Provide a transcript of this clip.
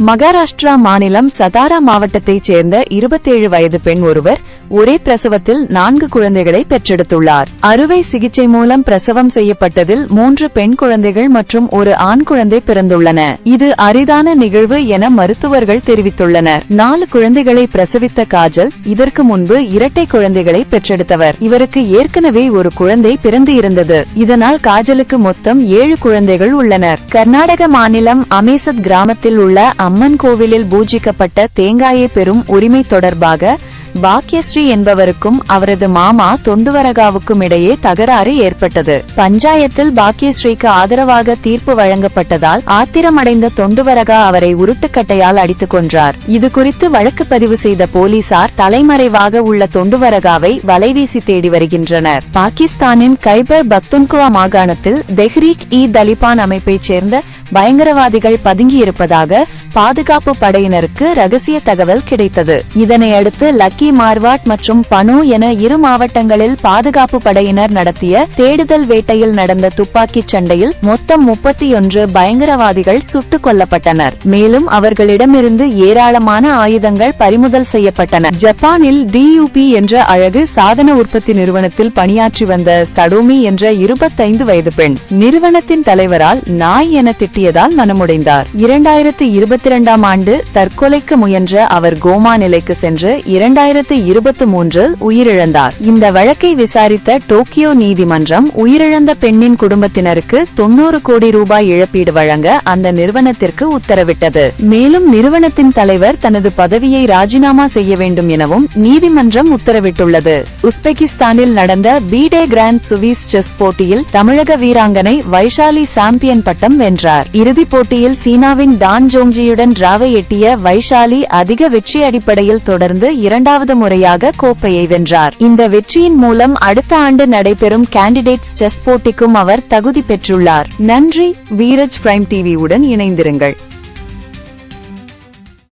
மகாராஷ்டிரா மாநிலம் சதாரா மாவட்டத்தைச் சேர்ந்த இருபத்தேழு வயது பெண் ஒருவர் ஒரே பிரசவத்தில் நான்கு குழந்தைகளை பெற்றெடுத்துள்ளார். அறுவை சிகிச்சை மூலம் பிரசவம் செய்யப்பட்டதில் மூன்று பெண் குழந்தைகள் மற்றும் ஒரு ஆண் குழந்தை பிறந்துள்ளன. இது அரிதான நிகழ்வு என மருத்துவர்கள் தெரிவித்துள்ளனர். நாலு குழந்தைகளை பிரசவித்த காஜல் இதற்கு முன்பு இரட்டை குழந்தைகளை பெற்றெடுத்தவர். இவருக்கு ஏற்கனவே ஒரு குழந்தை பிறந்து இருந்தது இதனால் காஜலுக்கு மொத்தம் ஏழு குழந்தைகள் உள்ளனர். கர்நாடக மாநிலம் அமேசத் கிராமத்தில் உள்ள அம்மன் கோவிலில் பூஜிக்கப்பட்ட தேங்காயை பெறும் உரிமை தொடர்பாக பாக்யஸ்ரீ என்பவருக்கும் அவரது மாமா தொண்டுவரகாவுக்கும் இடையே தகராறு ஏற்பட்டது. பஞ்சாயத்தில் பாக்யஸ்ரீக்கு ஆதரவாக தீர்ப்பு வழங்கப்பட்டதால் ஆத்திரமடைந்த தொண்டுவரகா அவரை உருட்டுக்கட்டையால் அடித்துக் கொன்றார். இது குறித்து வழக்கு பதிவு செய்த போலீசார் தலைமறைவாக உள்ள தொண்டுவரகாவை வலைவீசி தேடி வருகின்றனர். பாகிஸ்தானின் கைபர் பக்துன்குவா மாகாணத்தில் தெஹ்ரீக் இ தலிபான் அமைப்பைச் சேர்ந்த பயங்கரவாதிகள் பதுங்கியிருப்பதாக பாதுகாப்பு படையினருக்கு ரகசிய தகவல் கிடைத்தது. இதனையடுத்து லக்கி மார்வாட் மற்றும் பனு என இரு மாவட்டங்களில் பாதுகாப்பு படையினர் நடத்திய தேடுதல் வேட்டையில் நடந்த துப்பாக்கிச் சண்டையில் மொத்தம் முப்பத்தி ஒன்று பயங்கரவாதிகள் சுட்டுக் கொல்லப்பட்டனர். மேலும் அவர்களிடமிருந்து ஏராளமான ஆயுதங்கள் பறிமுதல் செய்யப்பட்டன. ஜப்பானில் டியூபி என்ற அழகு சாதன உற்பத்தி நிறுவனத்தில் பணியாற்றி வந்த சடோமி என்ற இருபத்தைந்து வயது பெண் நிறுவனத்தின் தலைவரால் நாய் என திட்டியதால் மனமுடைந்தார். இரண்டாயிரத்து இருபத்தி இரண்டாம் ஆண்டு தற்கொலைக்கு முயன்ற அவர் கோமா நிலைக்கு சென்று இரண்டாயிரத்து இருபத்தி மூன்றில் உயிரிழந்தார். இந்த வழக்கை விசாரித்த டோக்கியோ நீதிமன்றம் உயிரிழந்த பெண்ணின் குடும்பத்தினருக்கு தொன்னூறு கோடி ரூபாய் இழப்பீடு வழங்க அந்த நிறுவனத்திற்கு உத்தரவிட்டது. மேலும் நிறுவனத்தின் தலைவர் தனது பதவியை ராஜினாமா செய்ய வேண்டும் எனவும் நீதிமன்றம் உத்தரவிட்டுள்ளது. உஸ்பெகிஸ்தானில் நடந்த பீடே கிராண்ட் சுவிஸ் செஸ் போட்டியில் தமிழக வீராங்கனை வைஷாலி சாம்பியன் பட்டம் வென்றார். வென்றார் இறுதிப் போட்டியில் சீனாவின் டான் ஜோங்ஜியுடன் டிராவை எட்டிய வைஷாலி அதிக வெற்றி அடிப்படையில் தொடர்ந்து இரண்டாவது முறையாக கோப்பையை வென்றார். இந்த வெற்றியின் மூலம் அடுத்த ஆண்டு நடைபெறும் கேண்டிடேட்ஸ் செஸ் போட்டிக்கும் அவர் தகுதி பெற்றுள்ளார். நன்றி வீரஜ் பிரைம் டிவியுடன் இணைந்திருங்கள்.